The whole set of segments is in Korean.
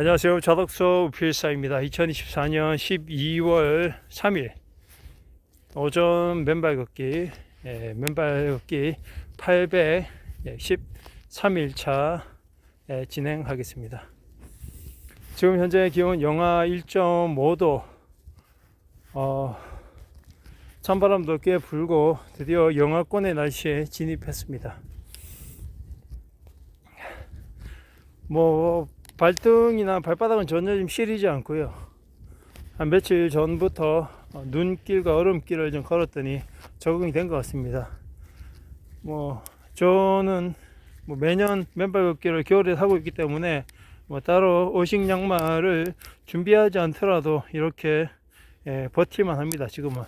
안녕하세요. 자덕서 우필사입니다. 2024년 12월 3일 오전 맨발 걷기, 예, 맨발 걷기 813일차 예, 진행하겠습니다. 지금 현재 기온 영하 1.5도, 어, 찬바람도 꽤 불고 드디어 영하권의 날씨에 진입했습니다. 뭐 발등이나 발바닥은 전혀 좀 시리지 않고요. 한 며칠 전부터 어, 눈길과 얼음길을 좀 걸었더니 적응이 된 것 같습니다. 뭐 저는 뭐 매년 맨발 걷기를 겨울에 하고 있기 때문에 뭐 따로 오식 양말을 준비하지 않더라도 이렇게 예, 버틸만 합니다. 지금은.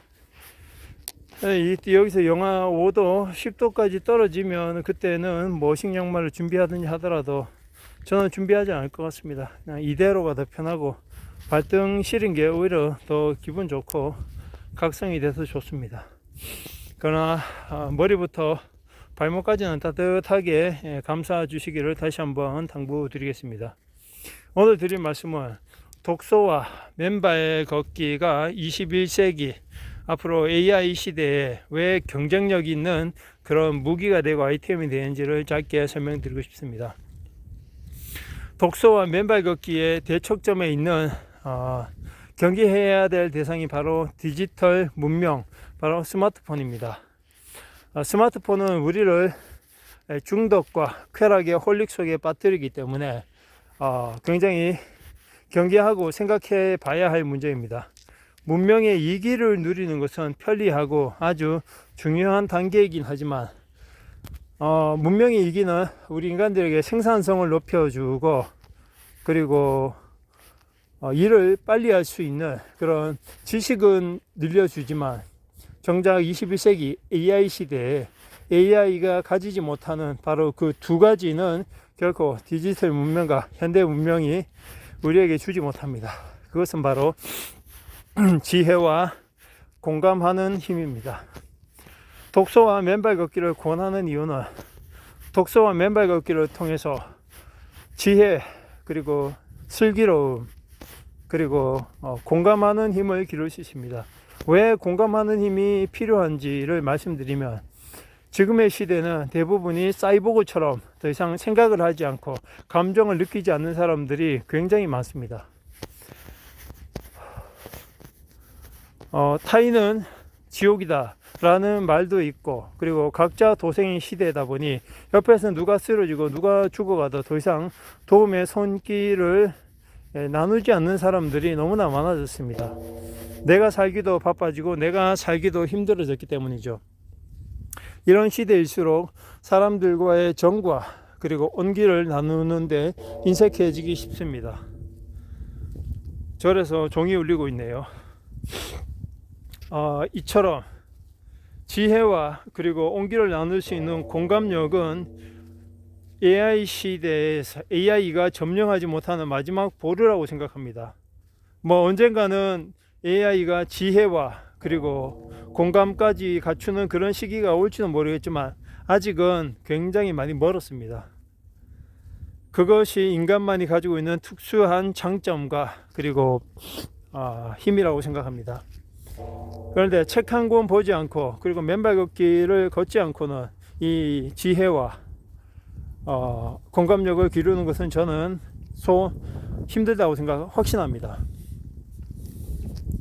예, 이- 여기서 영하 5도, 10도까지 떨어지면 그때는 뭐 오식 양말을 준비하든지 하더라도 저는 준비하지 않을 것 같습니다. 그냥 이대로가 더 편하고 발등 시린 게 오히려 더 기분 좋고 각성이 돼서 좋습니다. 그러나 아, 머리부터 발목까지는 따뜻하게 예, 감싸 주시기를 다시 한번 당부드리겠습니다. 오늘 드릴 말씀은 독서와 맨발 걷기가 21세기 앞으로 AI 시대에 왜 경쟁력 있는 그런 무기가 되고 아이템이 되는지를 짧게 설명드리고 싶습니다. 독서와 맨발 걷기의 대척점에 있는 어, 경계해야 될 대상이 바로 디지털 문명, 바로 스마트폰입니다. 어, 스마트폰은 우리를 에, 중독과 쾌락의 홀릭 속에 빠뜨리기 때문에 어, 굉장히 경계하고 생각해 봐야 할 문제입니다. 문명의 이기를 누리는 것은 편리하고 아주 중요한 단계이긴 하지만 어, 문명의 이기는 우리 인간들에게 생산성을 높여주고 그리고 어, 일을 빨리 할 수 있는 그런 지식은 늘려주지만 정작 21세기 AI 시대에 AI가 가지지 못하는 바로 그 두 가지는 결코 디지털 문명과 현대 문명이 우리에게 주지 못합니다. 그것은 바로 지혜와 공감하는 힘입니다. 독서와 맨발 걷기를 권하는 이유는 독서와 맨발 걷기를 통해서 지혜 그리고 슬기로움 그리고 어, 공감하는 힘을 기를 수 있습니다. 왜 공감하는 힘이 필요한지를 말씀드리면 지금의 시대는 대부분이 사이보그처럼 더 이상 생각을 하지 않고 감정을 느끼지 않는 사람들이 굉장히 많습니다. 어, 타인은 지옥이다. 라는 말도 있고 그리고 각자 도생의 시대다 보니 옆에서 누가 쓰러지고 누가 죽어가도 더 이상 도움의 손길을 예, 나누지 않는 사람들이 너무나 많아졌습니다. 내가 살기도 바빠지고 내가 살기도 힘들어졌기 때문이죠. 이런 시대일수록 사람들과의 정과 그리고 온기를 나누는데 인색해지기 쉽습니다. 절에서 종이 울리고 있네요. 어, 이처럼 지혜와 그리고 온기를 나눌 수 있는 공감력은 AI 시대에서 AI가 점령하지 못하는 마지막 보루라고 생각합니다. 뭐 언젠가는 AI가 지혜와 그리고 공감까지 갖추는 그런 시기가 올지는 모르겠지만 아직은 굉장히 많이 멀었습니다. 그것이 인간만이 가지고 있는 특수한 장점과 그리고 아, 힘이라고 생각합니다. 그런데 책 한 권 보지 않고 그리고 맨발 걷기를 걷지 않고는 이 지혜와 어, 공감력을 기르는 것은 저는 소 힘들다고 생각 확신합니다.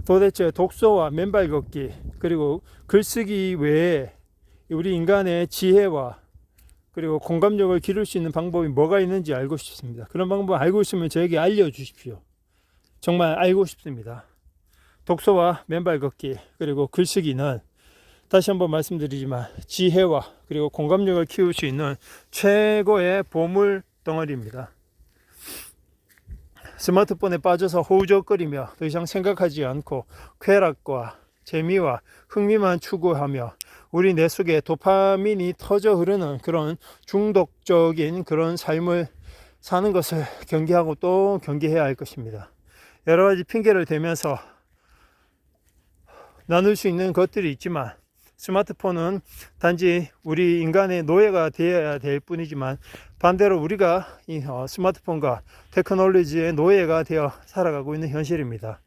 도대체 독서와 맨발 걷기 그리고 글쓰기 외에 우리 인간의 지혜와 그리고 공감력을 기를 수 있는 방법이 뭐가 있는지 알고 싶습니다. 그런 방법 알고 있으면 저에게 알려주십시오. 정말 알고 싶습니다. 독서와 맨발 걷기 그리고 글쓰기는 다시 한번 말씀드리지만 지혜와 그리고 공감력을 키울 수 있는 최고의 보물 덩어리입니다. 스마트폰에 빠져서 허우적거리며 더 이상 생각하지 않고 쾌락과 재미와 흥미만 추구하며 우리 뇌 속에 도파민이 터져 흐르는 그런 중독적인 그런 삶을 사는 것을 경계하고 또 경계해야 할 것입니다. 여러 가지 핑계를 대면서 나눌 수 있는 것들이 있지만 스마트폰은 단지 우리 인간의 노예가 되어야 될 뿐이지만 반대로 우리가 이 어, 스마트폰과 테크놀로지의 노예가 되어 살아가고 있는 현실입니다.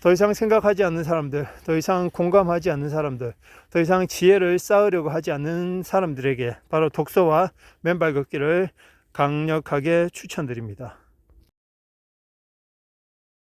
더 이상 생각하지 않는 사람들, 더 이상 공감하지 않는 사람들, 더 이상 지혜를 쌓으려고 하지 않는 사람들에게 바로 독서와 맨발 걷기를 강력하게 추천드립니다.